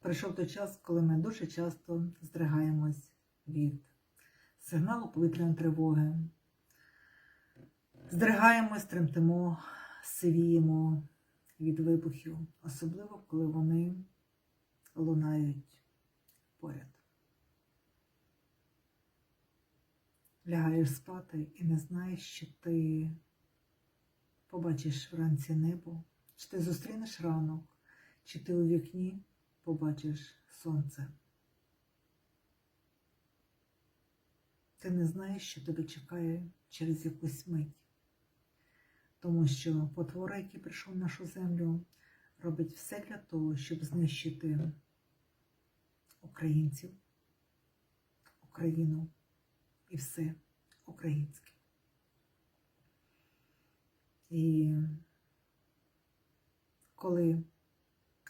прийшов той час, коли ми дуже часто здригаємось від сигналу повітряної тривоги. Здригаємось, тремтимо, сивіємо від вибухів, особливо коли вони лунають поряд. Лягаєш спати і не знаєш, що ти побачиш вранці небо, чи ти зустрінеш ранок, чи ти у вікні побачиш сонце. Ти не знаєш, що тебе чекає через якусь мить. Тому що потвора, який прийшов в нашу землю, робить все для того, щоб знищити українців, Україну і все українське. І коли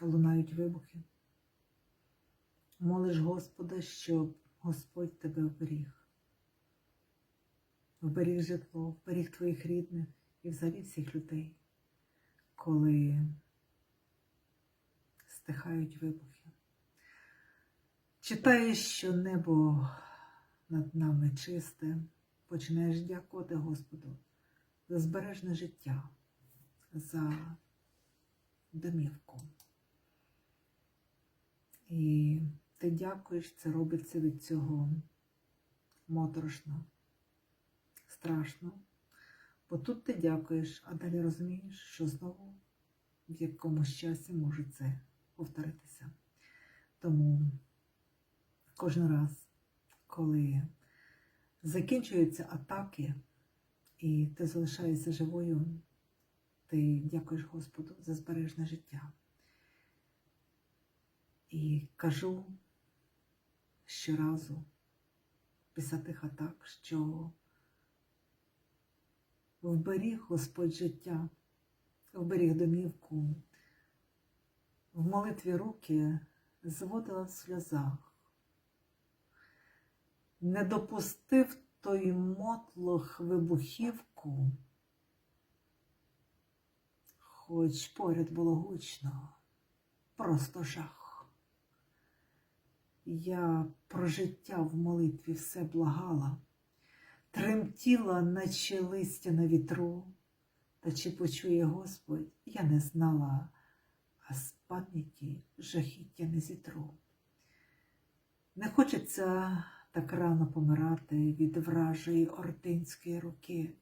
лунають вибухи, молиш Господа, щоб Господь тебе вберіг. Вберіг житло, вберіг твоїх рідних і взагалі всіх людей, коли стихають вибухи. Читаєш, що небо над нами чисте, починаєш дякувати Господу за збережне життя, за домівку. І ти дякуєш, це робиться від цього моторошно, страшно. Бо тут ти дякуєш, а далі розумієш, що знову в якомусь часі може це повторитися. Тому кожен раз, коли закінчуються атаки, і ти залишаєшся живою, ти дякуєш Господу за збережне життя. І кажу щоразу після тих атак, що вберіг Господь життя, вберіг домівку, в молитві руки зводила в сльозах, не допустив той мотлох вибухівку, хоч поряд було гучно, просто жах. Я про життя в молитві все благала, тремтіла, наче листя на вітру, та чи почує Господь, я не знала, а з пам'яті жахіття не зітру. Не хочеться так рано помирати від вражої ординської руки.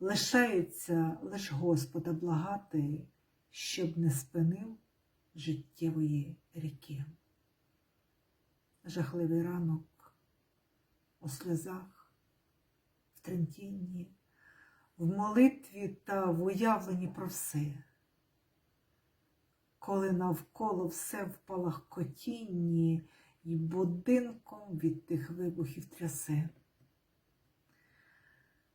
Лишається лиш Господа благати, щоб не спинив життєвої ріки. Жахливий ранок у сльозах, в тремтінні, в молитві та в уявленні про все, коли навколо все в палахкотінні і будинком від тих вибухів трясе.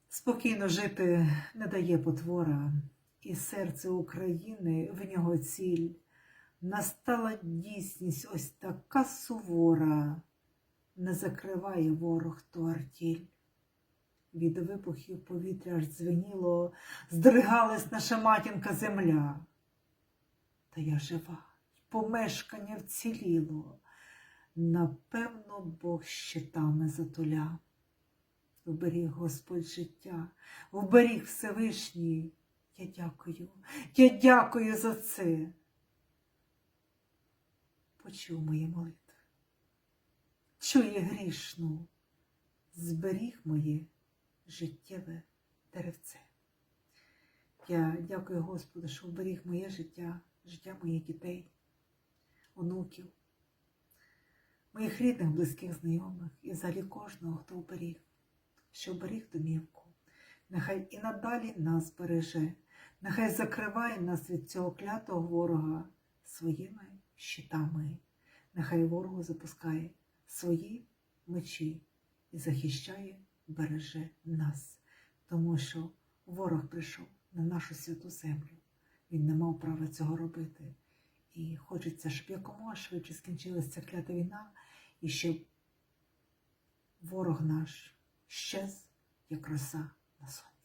Спокійно жити не дає потвора, і серце України в нього ціль. Настала дійсність ось така сувора, не закриває ворог ту артіль. Від вибухів повітря аж дзвеніло, здригалась наша матінка земля. Та я жива, помешкання вціліло. Напевно, Бог щитами затуля. Вберіг Господь життя, вберіг Всевишній. Я дякую, я дякую за це. Почув мої молитви. Чує грішну, зберіг моє життєве деревце. Я дякую Господу, що вберіг моє життя, життя моїх дітей, онуків, моїх рідних, близьких знайомих і взагалі кожного, хто вберіг, що вберіг домівку. Нехай і надалі нас береже, нехай закриває нас від цього клятого ворога своїми щитами. Нехай ворогу запускає свої мечі і захищає, береже нас, тому що ворог прийшов на нашу святу землю. Він не мав права цього робити. І хочеться, щоб якомога швидше скінчилася клята війна, і щоб ворог наш щез, як роса на сонці.